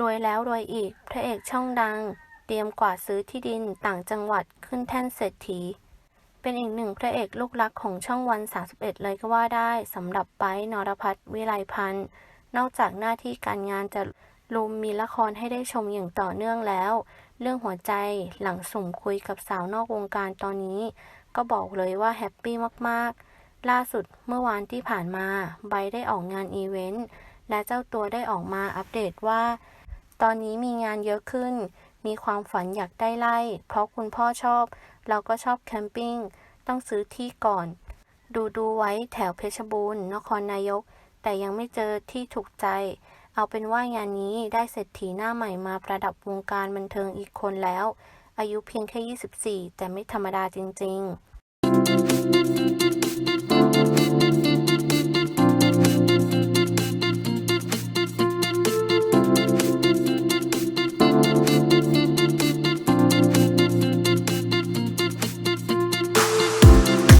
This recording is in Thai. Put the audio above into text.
รวยแล้วรวยอีก พระเอกช่องดัง เตรียมกวาดซื้อที่ดินต่างจังหวัดขึ้นแท่นเศรษฐี เป็นอีกหนึ่งพระเอกลูกรักของช่องวัน 31 เลยก็ว่าได้สำหรับไบนรพัฒน์วิไลพันธ์ นอกจากหน้าที่การงานจะลุมมีละครให้ได้ชมอย่างต่อเนื่องแล้ว เรื่องหัวใจหลังสุ่มคุยกับสาวนอกวงการตอนนี้ ก็บอกเลยว่าแฮปปี้มากๆ ล่าสุดเมื่อวานที่ผ่านมา ไบได้ออกงานอีเวนต์และเจ้าตัวได้ออกมาอัปเดตว่า ตอนนี้มีงานเยอะขึ้น มีความฝันอยากได้ไร่ เพราะคุณพ่อชอบ เราก็ชอบแคมปิ้ง ต้องซื้อที่ก่อน ดูดูไว้แถวเพชรบูรณ์ นครนายก แต่ยังไม่เจอที่ถูกใจ เอาเป็นว่างานนี้ได้เศรษฐีหน้าใหม่มาประดับวงการบันเทิงอีกคนแล้ว อายุเพียงแค่ 24 แต่ไม่ธรรมดาจริง ๆ